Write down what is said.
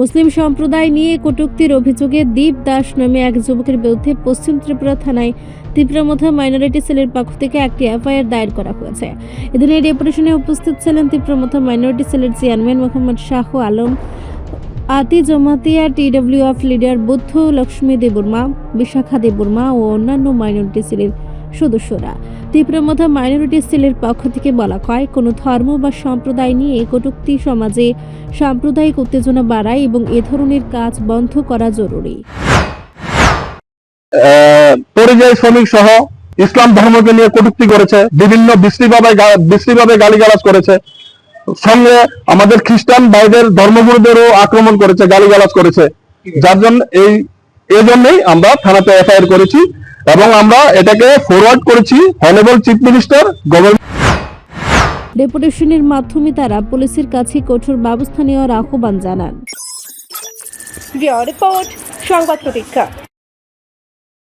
মুসলিম সম্প্রদায় নিয়ে কটূক্তির অভিযোগে দীপ দাস নামে এক যুবকের বিরুদ্ধে পশ্চিম ত্রিপুরা থানায় তীব্রমথা মাইনরিটি সেলের পক্ষ থেকে একটি এফআইআর দায়ের করা হয়েছে। এদিন এই ডেপুটেশনে উপস্থিত ছিলেন তীব্রমথা মাইনরিটি সেলের চেয়ারম্যান মোহাম্মদ শাহ আলম, আতি জমাতিয়া টিডব্লিউএফ লিডার বুদ্ধ লক্ষ্মী দেববর্মা, বিশাখা দেববর্মা ও অন্যান্য মাইনরিটি সেলের সদস্যরা। তীব্রমথা মাইনরিটি সেলের পক্ষ থেকে বলা হয়, কোনো ধর্ম বা সম্প্রদায় নিয়ে কটূক্তি সমাজে সাম্প্রদায়িক উত্তেজনা বাড়ায় এবং এ ধরনের কাজ বন্ধ করা জরুরি। পরিযায়ী শ্রমিক সহ ইসলাম ধর্মকে নিয়ে কটূক্তি করেছে, বিভিন্ন বিশ্রীভাবে বিশ্রীভাবে গালিগালাজ করেছে। সঙ্গে আমাদের খ্রিস্টান ভাইদের ধর্মগুরুদেরও আক্রমণ করেছে, গালিগালাজ করেছে। যার জন্য এই এই জন্যই আমরা থানাতে এফআইআর করেছি। এবং আমরা এটাকে ফরওয়ার্ড করেছি অনেবল চিফ মিনিস্টার গভর্নমেন্ট ডেপুটেশনের মাধ্যমে তারা পুলিশের কাছে কঠোর ব্যবস্থা নেওয়ার আহ্বান জানান। রিপোর্ট সংবাদ প্রতীক্ষা।